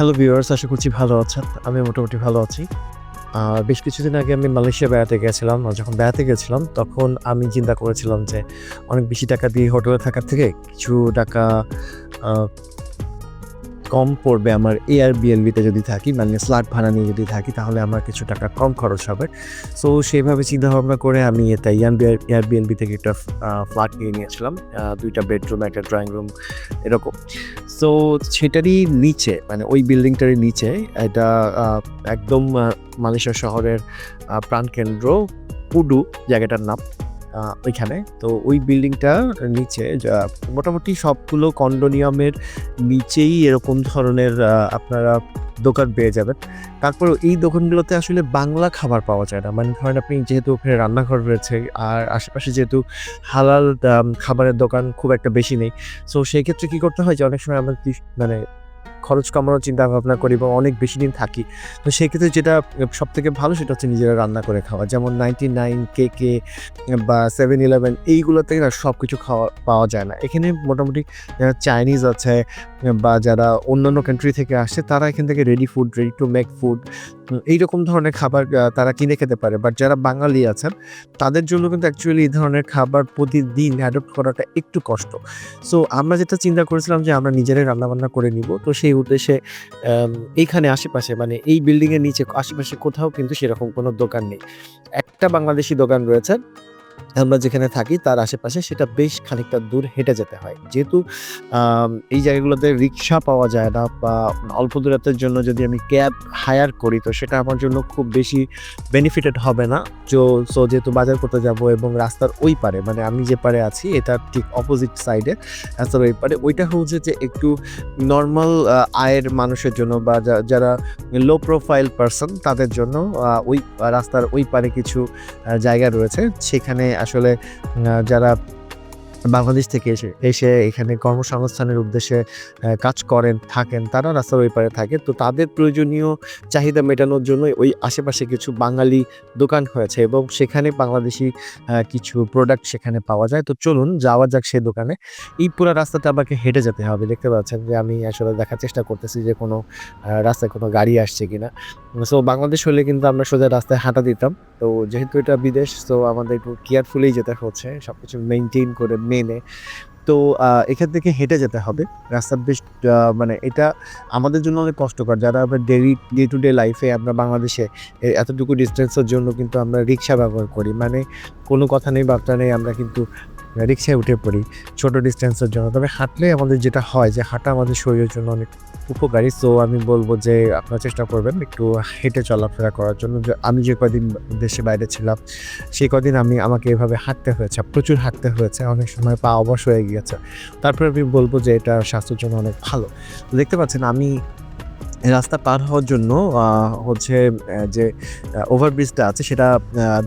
Hello viewers আশা করছি ভালো আছেন। আমি মোটামুটি ভালো আছি। বেশ কিছুদিন আগে আমি মালয়েশিয়া বেড়াতে গেছিলাম। যখন বেড়াতে গেছিলাম, তখন আমি চিন্তা করেছিলাম যে, অনেক বেশি টাকা দিয়ে হোটেলে থাকার থেকে কিছু টাকা কম পড়বে আমার এয়ার বিএনবিতে যদি থাকি মানে ফ্ল্যাট ভাড়া নিয়ে যদি থাকি, তাহলে আমার কিছু টাকা কম খরচ হবে। সো সেইভাবে চিন্তা ভাবনা করে আমি এটা ইয়ান এয়ার বিএনবি থেকে একটা ফ্ল্যাট নিয়ে নিয়েছিলাম। দুইটা বেডরুম একটা ড্রয়িং রুম এরকম। সো সেটারই নিচে মানে ওই বিল্ডিংটারই নিচে, এটা একদম মালয়েশিয়া শহরের প্রাণকেন্দ্র, পুডু, জায়গাটার নাম। ওইখানে। তো ওই বিল্ডিংটার নিচে মোটামুটি সবগুলো কন্ডোনিয়ামের নিচেই এরকম ধরনের আপনারা দোকান পেয়ে যাবেন। তারপর এই দোকানগুলোতে আসলে বাংলা খাবার পাওয়া যায় না। মানে ধরেন আপনি যেহেতু ওখানে রান্নাঘর রয়েছে, আর আশেপাশে যেহেতু হালাল খাবারের দোকান খুব একটা বেশি নেই। সো সেই ক্ষেত্রে কী করতে হয় যে, অনেক সময় আমাদের মানে খরচ কমানোর চিন্তা ভাবনা করি বা অনেক বেশি দিন থাকি, তো সেক্ষেত্রে যেটা সব থেকে ভালো সেটা হচ্ছে নিজেরা রান্না করে খাওয়া। যেমন নাইনটি নাইন কে কে বা সেভেন ইলেভেন এইগুলোতে না সব কিছু খাওয়া, পাওয়া যায় না। এখানে মোটামুটি চাইনিজ আছে বা যারা অন্যান্য কান্ট্রি থেকে আসে তারা এখান থেকে ready food ready to make food এইরকম ধরনের খাবার তারা কিনে খেতে পারে। বাট যারা বাঙালি আছেন, তাদের জন্য কিন্তু অ্যাকচুয়ালি এই ধরনের খাবার প্রতিদিন অ্যাডপ্ট করাটা একটু কষ্ট। সো আমরা যেটা চিন্তা করেছিলাম যে আমরা নিজেরাই রান্নাবান্না করে নিব, তো সেই উদ্দেশ্যে এইখানে আশেপাশে মানে এই বিল্ডিংয়ের নিচে, আশেপাশে কোথাও কিন্তু সেরকম কোনো দোকান নেই। একটা বাংলাদেশি দোকান রয়েছে আমরা যেখানে থাকি, তার আশেপাশে সেটা বেশ খানিকটা দূর হেঁটে যেতে হয়। যেহেতু এই জায়গাগুলোতে রিক্সা পাওয়া যায় না বা অল্প দূরত্বের জন্য যদি আমি ক্যাব হায়ার করি, তো সেটা আমার জন্য খুব বেশি বেনিফিটেড হবে না। তো সো যেহেতু বাজার করতে যাব এবং রাস্তার ওই পারে মানে আমি যে পারে আছি এটা ঠিক অপোজিট সাইডে রাস্তার ওই পারে, ওইটা হচ্ছে যে একটু নর্মাল আয়ের মানুষের জন্য বা যারা লো প্রোফাইল পারসন তাদের জন্য ওই রাস্তার ওই পারে কিছু জায়গা রয়েছে। সেখানে আসলে যারা বাংলাদেশ থেকে এসে এসে এখানে কর্মসংস্থানের উদ্দেশ্যে কাজ করেন, থাকেন, তারা রাস্তার ওই পারে থাকে। তো তাদের প্রয়োজনীয় চাহিদা মেটানোর জন্য ওই আশেপাশে কিছু বাঙালি দোকান হয়েছে এবং সেখানে বাংলাদেশি কিছু প্রোডাক্ট সেখানে পাওয়া যায়। তো চলুন যাওয়া যাক সেই দোকানে। এই পুরো রাস্তাটা আমাকে হেঁটে যেতে হবে। দেখতে পাচ্ছেন যে আমি আসলে দেখার চেষ্টা করতেছি যে কোনো রাস্তায় কোনো গাড়ি আসছে কিনা। সো বাংলাদেশ হলে কিন্তু আমরা সোজা রাস্তায় হাঁটা দিতাম। তো যেহেতু এটা বিদেশ তো আমাদের একটু কেয়ারফুলি যেতে হচ্ছে। সব কিছু মেনটেন করে মেনে তো এখান থেকে হেঁটে যেতে হবে। রাস্তা বেশ মানে এটা আমাদের জন্য অনেক কষ্টকর। যারা আমরা ডেলি ডে টু ডে লাইফে আমরা বাংলাদেশে এতটুকু ডিস্টেন্সের জন্য কিন্তু আমরা রিক্সা ব্যবহার করি। মানে কোনো কথা নেই, বার্তা নেই, আমরা কিন্তু রিক্সায় উঠে পড়ি, ছোট ডিস্টেন্সের জন্য। তবে হাঁটলে আমাদের যেটা হয় যে হাঁটা আমাদের শরীরের জন্য অনেক উপকারী। সো আমি বলব যে আপনারা চেষ্টা করবেন একটু হেঁটে চলাফেরা করার জন্য। আমি যে কদিন দেশে বাইরে ছিলাম, সেই কদিন আমি, আমাকে এভাবে হাঁটতে হয়েছে, প্রচুর হাঁটতে হয়েছে। অনেক সময় পা অবশ হয়ে গিয়েছে। তারপরে আমি বলব যে এটা স্বাস্থ্যের জন্য অনেক ভালো। দেখতে পাচ্ছেন, আমি রাস্তা পার হওয়ার জন্য হচ্ছে যে ওভারব্রিজটা আছে সেটা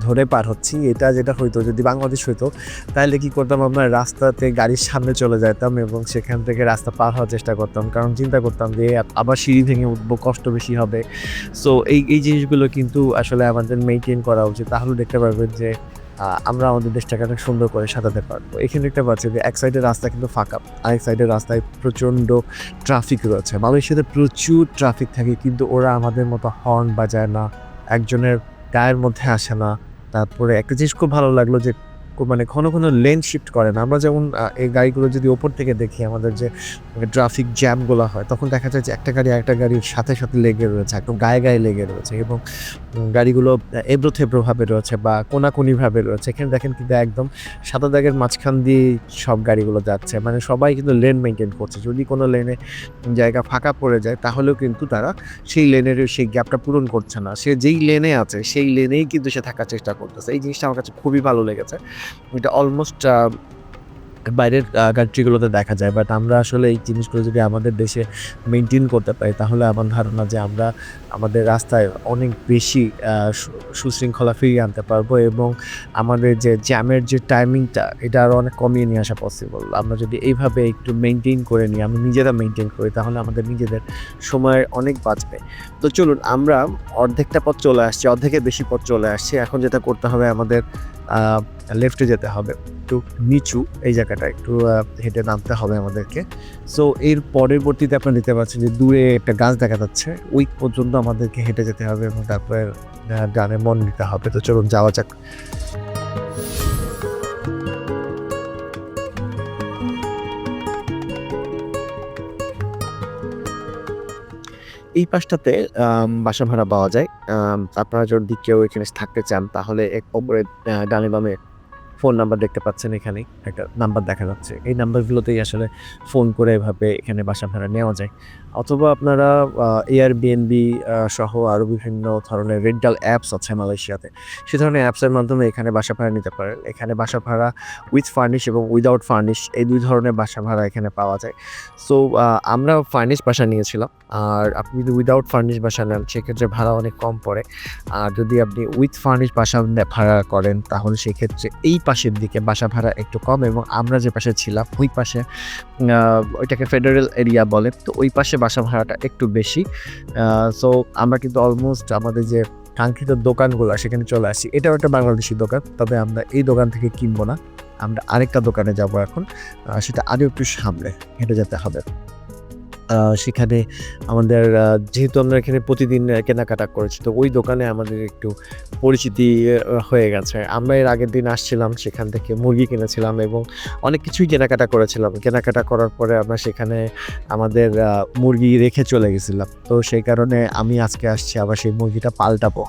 ধরে পার হচ্ছি। এটা যেটা হইতো, যদি বাংলাদেশ হইতো তাহলে কি করতাম আমরা? রাস্তাতে গাড়ির সামনে চলে যেতাম এবং সেখান থেকে রাস্তা পার হওয়ার চেষ্টা করতাম। কারণ চিন্তা করতাম যে, আবার সিঁড়ি ভেঙে উঠবো, কষ্ট বেশি হবে। সো এই এই জিনিসগুলো কিন্তু আসলে আমাদের মেনটেন করা উচিত। তাহলে দেখতে পারবেন যে আমরা আমাদের দেশটাকে অনেক সুন্দর করে সাজাতে পারব। এখানে দেখতে পাচ্ছি যে এক সাইডের রাস্তা কিন্তু ফাঁকা, আরেক সাইডের রাস্তায় প্রচণ্ড ট্রাফিক রয়েছে। মালয়েশিয়াতে প্রচুর ট্রাফিক থাকে, কিন্তু ওরা আমাদের মতো হর্ন বাজায় না, একজনের গায়ের মধ্যে আসে না। তারপরে একটা জিনিস খুব ভালো লাগল যে মানে ঘন ঘন লেন শিফট করে না। আমরা যেমন এই গাড়িগুলো যদি ওপর থেকে দেখি, আমাদের যে ট্রাফিক জ্যামগুলো হয়, তখন দেখা যায় যে একটা গাড়ি একটা গাড়ির সাথে সাথে লেগে রয়েছে, একদম গায়ে গায়ে লেগে রয়েছে এবং গাড়িগুলো এবড়ো থেবড়োভাবে রয়েছে বা কোনাকুনিভাবে রয়েছে। এখানে দেখেন কিন্তু একদম সাদা দাগের মাঝখান দিয়ে সব গাড়িগুলো যাচ্ছে। মানে সবাই কিন্তু লেন মেনটেন করছে। যদি কোনো লেনে জায়গা ফাঁকা পড়ে যায়, তাহলেও কিন্তু তারা সেই লেনের সেই গ্যাপটা পূরণ করছে না। সে যেই লেনে আছে, সেই লেনেই কিন্তু সে থাকার চেষ্টা করতেছে। এই জিনিসটা আমার কাছে খুবই ভালো লেগেছে। এটা অলমোস্ট বাইরের কান্ট্রিগুলোতে দেখা যায় বাট আমরা আসলে এই জিনিসগুলো যদি আমাদের দেশে মেনটেন করতে পারি, তাহলে আমার ধারণা যে আমরা আমাদের রাস্তায় অনেক বেশি সুশৃঙ্খলা ফিরিয়ে আনতে পারব এবং আমাদের যে জ্যামের যে টাইমিংটা এটা আরও অনেক কমিয়ে নিয়ে আসা পসিবল আমরা যদি এইভাবে একটু মেনটেন করে নিই আমরা নিজেরা মেনটেন করি, তাহলে আমাদের নিজেদের সময়ের অনেক বাঁচবে। তো চলুন, আমরা অর্ধেকটা পথ চলে আসছি, অর্ধেকের বেশি পথ চলে আসছি। এখন যেটা করতে হবে আমাদের লেফটে যেতে হবে। একটু নিচু এই জায়গাটা, একটু হেঁটে নামতে হবে আমাদেরকে। সো এর পরবর্তীতে আপনারা দেখতে পাচ্ছেন যে দূরে একটা গাছ দেখা যাচ্ছে। ওই পর্যন্ত আমাদেরকে হেঁটে যেতে হবে এবং তারপরে গানে মন নিতে হবে। তো চলুন যাওয়া যাক। এই পাশটাতে বাসা ভাড়া পাওয়া যায়। আপনারা যদি কেউ এখানে থাকতে চান, তাহলে এক ওপরে ডানে বামে ফোন নাম্বার দেখতে পাচ্ছেন এখানে, একটা নাম্বার দেখা যাচ্ছে। এই নাম্বারগুলোতেই আসলে ফোন করে এভাবে এখানে বাসা ভাড়া নেওয়া যায়। অথবা আপনারা এয়ার বিএনবি সহ আরও বিভিন্ন ধরনের রেন্টাল অ্যাপস আছে মালয়েশিয়াতে। সে ধরনের অ্যাপসের মাধ্যমে এখানে বাসা ভাড়া নিতে পারেন। এখানে বাসা ভাড়া উইথ ফার্নিশ এবং উইদাউট ফার্নিশ এই দুই ধরনের বাসা ভাড়া এখানে পাওয়া যায়। সো আমরা ফার্নিশ বাসা নিয়েছিলাম। আর আপনি যদি উইদাউট ফার্নিশ বাসা নেন, সেক্ষেত্রে ভাড়া অনেক কম পড়ে। আর যদি আপনি উইথ ফার্নিশ বাসা ভাড়া করেন, তাহলে সেক্ষেত্রে এই পাশের দিকে, বাসা ভাড়া একটু কম এবং আমরা যে পাশে ছিলাম, ওই পাশে ওইটাকে ফেডারেল এরিয়া বলে। তো ওই পাশে বাসা ভাড়াটা একটু বেশি। সো আমরা কিন্তু অলমোস্ট আমাদের যে কাঙ্ক্ষিত দোকানগুলো, সেখানে চলে আসি। এটাও একটা বাংলাদেশি দোকান, তবে আমরা এই দোকান থেকে কিনবো না। আমরা আরেকটা দোকানে যাব এখন। সেটা আরও একটু সামনে, হেঁটে যেতে হবে। সেখানে আমাদের যেহেতু আমরা এখানে প্রতিদিন কেনাকাটা করেছি, তো ওই দোকানে আমাদের একটু পরিচিতি হয়ে গেছে। আমরা এর আগের দিন আসছিলাম, সেখান থেকে মুরগি কিনেছিলাম এবং অনেক কিছুই কেনাকাটা করেছিলাম। কেনাকাটা করার পরে আমরা সেখানে আমাদের মুরগি রেখে চলে গেছিলাম। তো সেই কারণে আমি আজকে আসছি, আবার সেই মুরগিটা পাল্টাবো।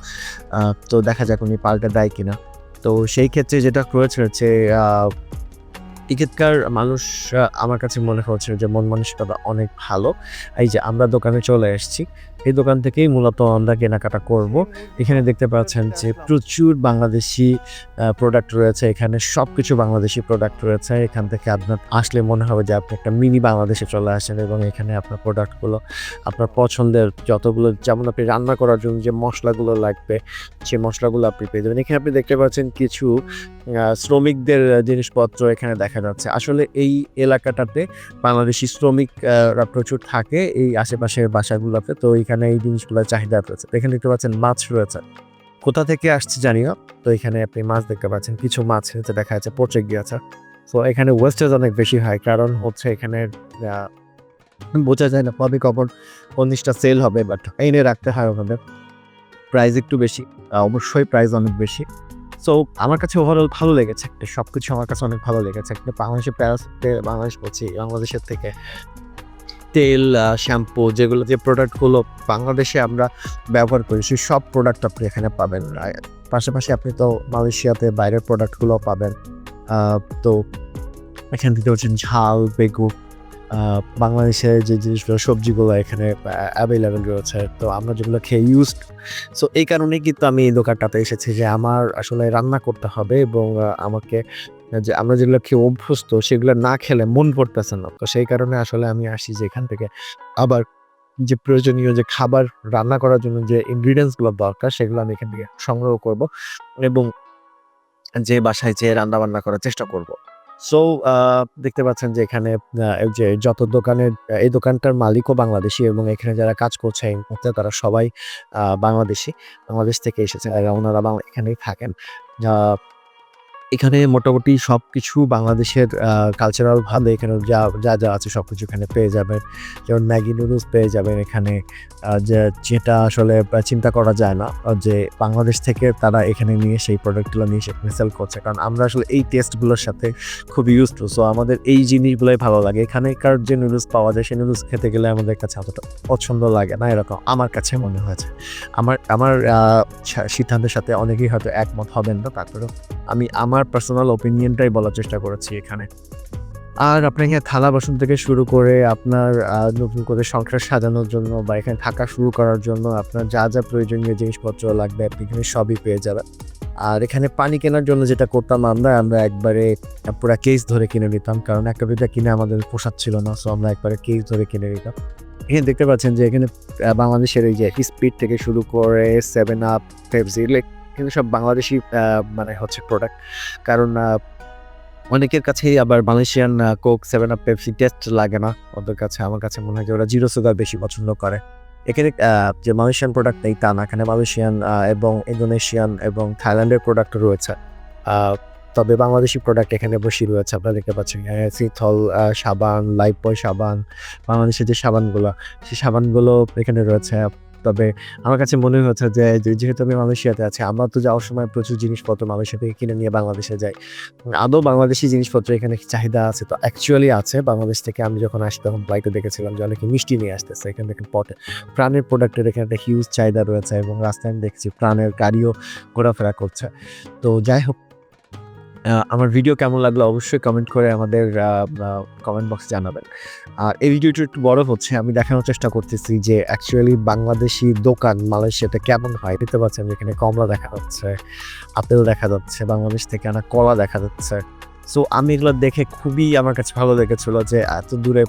তো দেখা যাক উনি পাল্টা দেয় কিনা। তো সেই ক্ষেত্রে যেটা করেছে এখানকার মানুষ আমার কাছে মনে হচ্ছে যে মন মানসিকতা অনেক ভালো। এই যে আমরা দোকানে চলে এসেছি, এই দোকান থেকেই মূলত আমরা কেনাকাটা করব। এখানে দেখতে পাচ্ছেন যে প্রচুর বাংলাদেশি প্রোডাক্ট রয়েছে। এখানে সব কিছু বাংলাদেশি প্রোডাক্ট রয়েছে। এখান থেকে আপনার আসলে মনে হবে যে আপনি একটা মিনি বাংলাদেশে চলে আসেন এবং এখানে আপনার প্রোডাক্টগুলো আপনার পছন্দের যতগুলো, যেমন আপনি রান্না করার জন্য যে মশলাগুলো লাগবে, সেই মশলাগুলো আপনি পেয়ে যাবেন। এখানে আপনি দেখতে পাচ্ছেন কিছু শ্রমিকদের জিনিসপত্র এখানে দেখা যাচ্ছে। আসলে এই এলাকাটাতে বাংলাদেশি শ্রমিকরা প্রচুর থাকে এই আশেপাশের বাসাগুলোতে। তো এখানে এই জিনিসগুলোর চাহিদা রয়েছে। এখানে দেখতে পাচ্ছেন মাছ রয়েছে। কোথা থেকে আসছে জানিও তো এখানে আপনি মাছ দেখতে পাচ্ছেন। কিছু মাছ হচ্ছে দেখা যাচ্ছে পচে গিয়েছে তো এখানে ওয়েস্টেজ অনেক বেশি হয়। কারণ হচ্ছে এখানে বোঝা যায় না কবে কখন জিনিসটা সেল হবে। বাট এনে রাখতে হয় ওখানে প্রাইস একটু বেশি। অবশ্যই প্রাইস অনেক বেশি। সো আমার কাছে ওভারঅল ভালো লেগেছে একটা সব কিছু আমার কাছে অনেক ভালো লেগেছে। একটা বাংলাদেশের প্যারাসিটে বাংলাদেশ বলছি, বাংলাদেশের থেকে তেল শ্যাম্পু যেগুলো যে প্রোডাক্টগুলো বাংলাদেশে আমরা ব্যবহার করি, সেই সব প্রোডাক্ট আপনি এখানে পাবেন। পাশাপাশি আপনি তো মালয়েশিয়াতে বাইরের প্রোডাক্টগুলো পাবেন। তো এখান থেকে হচ্ছে ঝাল, বেগুন আহ, বাংলাদেশের যে জিনিসগুলো সবজিগুলো এখানে অ্যাভেলেবেল রয়েছে তো আমরা যেগুলো খেয়ে ইউজড সো এই কারণেই কিন্তু আমি এই দোকানটাতে এসেছি যে আমার আসলে রান্না করতে হবে এবং আমাকে যে আমরা যেগুলো খেয়ে অভ্যস্ত সেগুলো না খেলে মন পড়তেছে না। তো সেই কারণে আসলে আমি আসি যে এখান থেকে আবার যে প্রয়োজনীয় যে খাবার রান্না করার জন্য যে ইনগ্রিডিয়েন্টসগুলো দরকার সেগুলো আমি এখান থেকে সংগ্রহ করব এবং যে বাসায় যে রান্না বান্না করার চেষ্টা করব। সো দেখতে পাচ্ছেন যে এখানে যে যত দোকানের এই দোকানটার মালিকও বাংলাদেশি এবং এখানে যারা কাজ করছে এই মুহূর্তে তারা সবাই আহ, বাংলাদেশি বাংলাদেশ থেকে এসেছে। ওনারা বাংলা- এখানেই থাকেন। আহ, এখানে মোটামুটি সব কিছু বাংলাদেশের কালচারাল ভাবে এখানে যা যা যা আছে সব কিছু এখানে পেয়ে যাবেন। যেমন ম্যাগি নুডলস পেয়ে যাবেন এখানে। যে, যেটা আসলে চিন্তা করা যায় না যে, বাংলাদেশ থেকে তারা এখানে নিয়ে সেই প্রোডাক্টগুলো নিয়ে সেখানে সেল করছে। কারণ আমরা আসলে এই টেস্টগুলোর সাথে খুব ইউজ টু সো আমাদের এই জিনিসগুলোই ভালো লাগে। এখানেকার যে নুডলস পাওয়া যায়, সেই নুডলস খেতে গেলে আমাদের কাছে অতটা পছন্দ লাগে না এরকম, আমার কাছে মনে হয়েছে। আমার আমার সিদ্ধান্তের সাথে অনেকেই হয়তো একমত হবেন না, তারপরেও আমি আমার পার্সোনাল ওপিনিয়নটাই বলার চেষ্টা করেছি এখানে। আর এখানে থালা বাসন থেকে শুরু করে আপনার নতুন করে সংসার সাজানোর জন্য বা এখানে থাকা শুরু করার জন্য আপনার যা যা প্রয়োজনীয় জিনিসপত্র লাগবে আপনি এখানে সবই পেয়ে যাবেন। আর এখানে পানি কেনার জন্য যেটা করতাম আমরা আমরা একবারে পুরো কেস ধরে কিনে নিতাম। কারণ একটা দুইটা কিনে আমাদের পোষাচ্ছিল না সো আমরা একবারে কেস ধরে কিনে নিতাম। এখানে দেখতে পাচ্ছেন যে এখানে বাংলাদেশের এই যে স্পিড থেকে শুরু করে সেভেন আপ পেপসি কিন্তু সব বাংলাদেশি মানে হচ্ছে প্রোডাক্ট কারণ অনেকের কাছেই আবার Malaysian coke seven up Pepsi taste লাগে না। ওদের কাছে, আমার কাছে মনে হয় যে ওরা জিরো সুগার বেশি পছন্দ করে। এখানে যে মালয়েশিয়ান প্রোডাক্ট নেই তা না। এখানে মালয়েশিয়ান এবং ইন্দোনেশিয়ান এবং থাইল্যান্ডের প্রোডাক্ট রয়েছে। তবে বাংলাদেশি প্রোডাক্ট এখানে বসে রয়েছে। আপনারা দেখতে পাচ্ছেন সিথল সাবান লাইফ বয় সাবান, বাংলাদেশের যে সাবানগুলো, সেই সাবানগুলো এখানে রয়েছে। তবে আমার কাছে মনে হচ্ছে যে যেহেতু আমি মালয়েশিয়াতে আছি, আমরা তো যাওয়ার সময় প্রচুর জিনিসপত্র মালয়েশিয়া থেকে কিনে নিয়ে বাংলাদেশে যাই। আদৌ বাংলাদেশি জিনিসপত্র এখানে চাহিদা আছে? তো অ্যাকচুয়ালি আছে। বাংলাদেশ থেকে আমি যখন আসি তখন ফ্লাইটে দেখেছিলাম যে অনেকে মিষ্টি নিয়ে আসতেছে। এখানে দেখেন পটে, প্রাণের প্রোডাক্টের এখানে একটা হিউজ চাহিদা রয়েছে এবং রাস্তায় আমি দেখছি প্রাণের গাড়িও ঘোরাফেরা করছে। তো যাই হোক আমার ভিডিও কেমন লাগল অবশ্যই কমেন্ট করে আমাদের কমেন্ট বক্সে জানাবেন। আর এই ভিডিওটি একটু বড় হচ্ছে, আমি দেখানোর চেষ্টা করতেছি যে অ্যাকচুয়ালি বাংলাদেশি দোকান মালয়েশিয়াতে কেমন হয়। দেখতে পাচ্ছেন এখানে কমলা দেখা যাচ্ছে, আপেল দেখা যাচ্ছে, বাংলাদেশ থেকে আনা কলা দেখা যাচ্ছে। সো আমি এগুলো দেখে খুবই আমার কাছে ভালো লেগেছিলো যে এত দূরে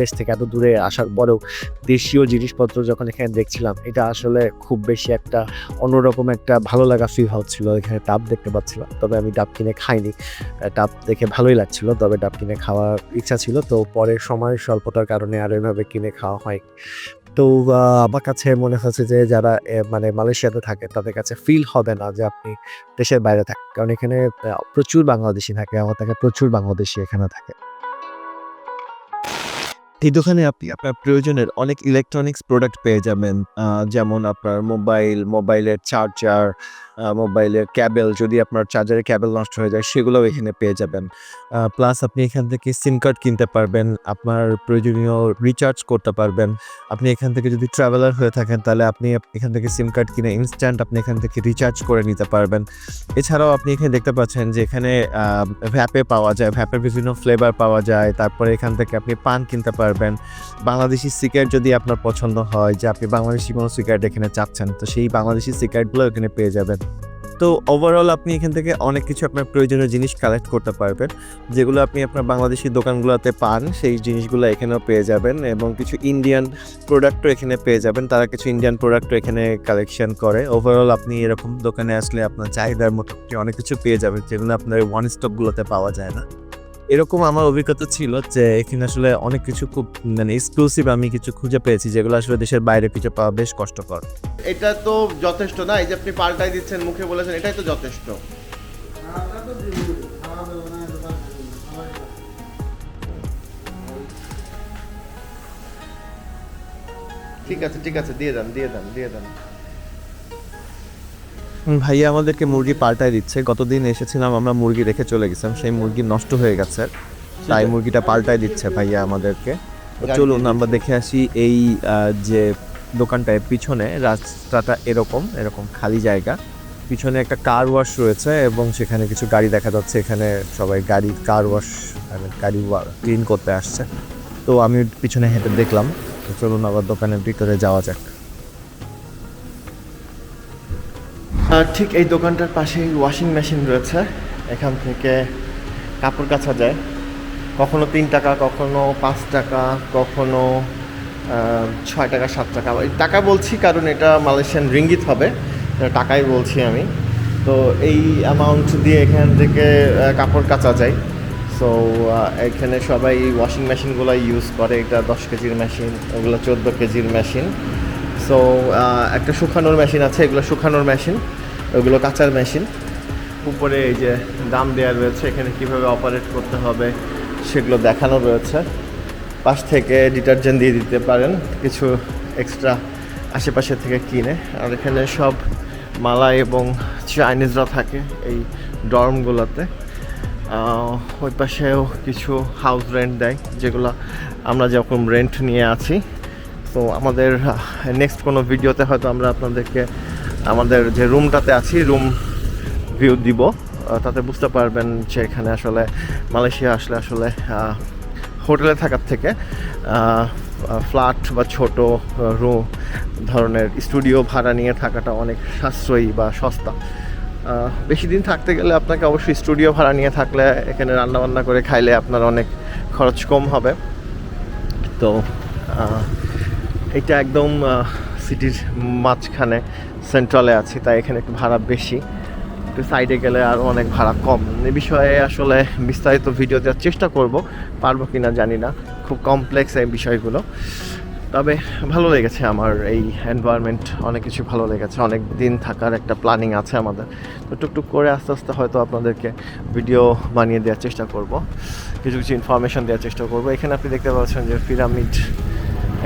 দেশ থেকে এত দূরে আসার পরেও দেশীয় জিনিসপত্র যখন এখানে দেখছিলাম, এটা আসলে খুব বেশি একটা অন্যরকম একটা ভালো লাগা ফিল হচ্ছিল। এখানে ডাব দেখতে পাচ্ছিলাম, তবে আমি ডাব কিনে খাইনি। ডাব দেখে ভালোই লাগছিল, তবে ডাব কিনে খাওয়ার ইচ্ছা ছিল। তো পরে সময় স্বল্পতার কারণে আর এভাবে কিনে খাওয়া হয় তো আমার কাছে মনে হচ্ছে যে যারা মানে মালয়েশিয়াতে থাকে তাদের কাছে ফিল হবে না যে আপনি দেশের বাইরে থাকেন কারণ এখানে প্রচুর বাংলাদেশি থাকে, আমার থাকে প্রচুর বাংলাদেশি এখানে থাকে। এই দোকানে আপনি, আপনার প্রয়োজনের অনেক ইলেকট্রনিক্স প্রোডাক্ট পেয়ে যাবেন যেমন আপনার মোবাইল মোবাইলের চার্জার মোবাইলের ক্যাবেল যদি আপনার চার্জারের ক্যাবেল নষ্ট হয়ে যায়, সেগুলোও এখানে পেয়ে যাবেন। প্লাস আপনি এখান থেকে সিম কার্ড কিনতে পারবেন, আপনার প্রয়োজনীয় রিচার্জ করতে পারবেন। আপনি এখান থেকে যদি ট্রাভেলার হয়ে থাকেন, তাহলে আপনি এখান থেকে সিম কার্ড কিনে ইনস্ট্যান্ট আপনি এখান থেকে রিচার্জ করে নিতে পারবেন। এছাড়াও আপনি এখানে দেখতে পাচ্ছেন যে এখানে ভ্যাপে পাওয়া যায় ভ্যাপের বিভিন্ন ফ্লেভার পাওয়া যায়। তারপরে এখান থেকে আপনি পান কিনতে পারবেন। বাংলাদেশি সিগারেট যদি আপনার পছন্দ হয়, যে আপনি বাংলাদেশি কোনো সিগারেট এখানে চাচ্ছেন, তো সেই বাংলাদেশি সিগারেটগুলো এখানে পেয়ে যাবেন। তো ওভারঅল আপনি এখান থেকে অনেক কিছু আপনার প্রয়োজনীয় জিনিস কালেক্ট করতে পারবেন। যেগুলো আপনি আপনার বাংলাদেশি দোকানগুলোতে পান, সেই জিনিসগুলো এখানেও পেয়ে যাবেন এবং কিছু ইন্ডিয়ান প্রোডাক্টও এখানে পেয়ে যাবেন। তারা কিছু ইন্ডিয়ান প্রোডাক্টও এখানে কালেকশন করে। ওভারঅল আপনি এরকম দোকানে আসলে আপনার চাহিদার মতো অনেক কিছু পেয়ে যাবেন যেগুলো আপনার ওয়ান স্টপগুলোতে পাওয়া যায় না। এরকম আমার অভিজ্ঞতা ছিল যে এখানে আসলে অনেক কিছু খুব মানে এক্সক্লুসিভ আমি কিছু খুঁজে পেয়েছি, যেগুলো আসলে দেশের বাইরে কিছু পাওয়া বেশ কষ্টকর। এটা তো যথেষ্ট না? এই যে আপনি পাল্টাই দিচ্ছেন, মুখে বলেছেন, এটাই তো যথেষ্ট। ঠিক আছে ঠিক আছে, দিয়ে দেন দিয়ে দেন দিয়ে দেন। ভাইয়া আমাদেরকে মুরগি পাল্টায় দিচ্ছে। গতদিন এসেছিলাম আমরা মুরগি রেখে চলে গেছিলাম। সেই মুরগি নষ্ট হয়ে গেছে। তাই মুরগিটা পাল্টায় দিচ্ছে ভাইয়া আমাদেরকে। চলুন আমরা দেখে আসি এই যে দোকানটায় পিছনে রাস্তাটা এরকম এরকম খালি জায়গা। পিছনে একটা কার ওয়াশ রয়েছে এবং সেখানে কিছু গাড়ি দেখা যাচ্ছে। এখানে সবাই গাড়ি কার ওয়াশ গাড়ি ক্লিন করতে আসছে। তো আমি পিছনে হেঁটে দেখলাম। চলুন আবার দোকানের ভিতরে যাওয়া যাক। আর ঠিক এই দোকানটার পাশেই ওয়াশিং মেশিন রয়েছে। এখান থেকে কাপড় কাচা যায়। কখনো তিন টাকা, কখনো পাঁচ টাকা, কখনো ছয় টাকা, সাত টাকা। টাকা বলছি কারণ এটা মালয়েশিয়ান রিঙ্গিত হবে। টাকাই বলছি আমি। তো এই অ্যামাউন্ট দিয়ে এখান থেকে কাপড় কাচা যায়। সো এখানে সবাই ওয়াশিং মেশিনগুলো ইউজ করে। এটা দশ কেজির মেশিন ওগুলো চোদ্দ কেজির মেশিন সো একটা শুকানোর মেশিন আছে। এগুলো শুকানোর মেশিন ওগুলো কাঁচার মেশিন উপরে এই যে দাম দেওয়া রয়েছে, এখানে কীভাবে অপারেট করতে হবে, সেগুলো দেখানো রয়েছে। পাশ থেকে ডিটারজেন্ট দিয়ে দিতে পারেন, কিছু এক্সট্রা আশেপাশে থেকে কিনে। আর এখানে সব মালা এবং চাইনিজরা থাকে এই ডর্মগুলোতে ওই পাশেও কিছু হাউস রেন্ট দেয়, যেগুলো আমরা যখন রেন্ট নিয়ে আছি। তো আমাদের নেক্সট কোনো ভিডিওতে হয়তো আমরা আপনাদেরকে আমাদের যে রুমটাতে আছি, রুম ভিউ দিব। তাতে বুঝতে পারবেন যে এখানে আসলে মালয়েশিয়া আসলে আসলে হোটেলে থাকার থেকে ফ্ল্যাট বা ছোট রুম ধরনের স্টুডিও ভাড়া নিয়ে থাকাটা অনেক সাশ্রয়ী বা সস্তা। বেশি দিন থাকতে গেলে আপনাকে অবশ্যই স্টুডিও ভাড়া নিয়ে থাকলে, এখানে রান্নাবান্না করে খাইলে আপনার অনেক খরচ কম হবে। তো এটা একদম সিটির মাঝখানে সেন্ট্রালে আছি, তাই এখানে একটু ভাড়া বেশি। একটু সাইডে গেলে আরও অনেক ভাড়া কম। এ বিষয়ে আসলে বিস্তারিত ভিডিও দেওয়ার চেষ্টা করব, পারব কি না জানি না। খুব কমপ্লেক্স এই বিষয়গুলো। তবে ভালো লেগেছে আমার এই এনভায়রনমেন্ট অনেক কিছু ভালো লেগেছে। অনেক দিন থাকার একটা প্ল্যানিং আছে আমাদের। তো টুকটুক করে আস্তে আস্তে হয়তো আপনাদেরকে ভিডিও বানিয়ে দেওয়ার চেষ্টা করব। কিছু কিছু ইনফরমেশন দেওয়ার চেষ্টা করব। এখানে আপনি দেখতে পাচ্ছেন যে পিরামিড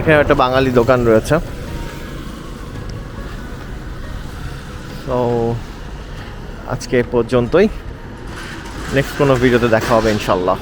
এখানে একটা বাঙালি দোকান রয়েছে। তো আজকে পর্যন্তই। নেক্সট কোনো ভিডিওতে দেখা হবে ইনশাল্লাহ।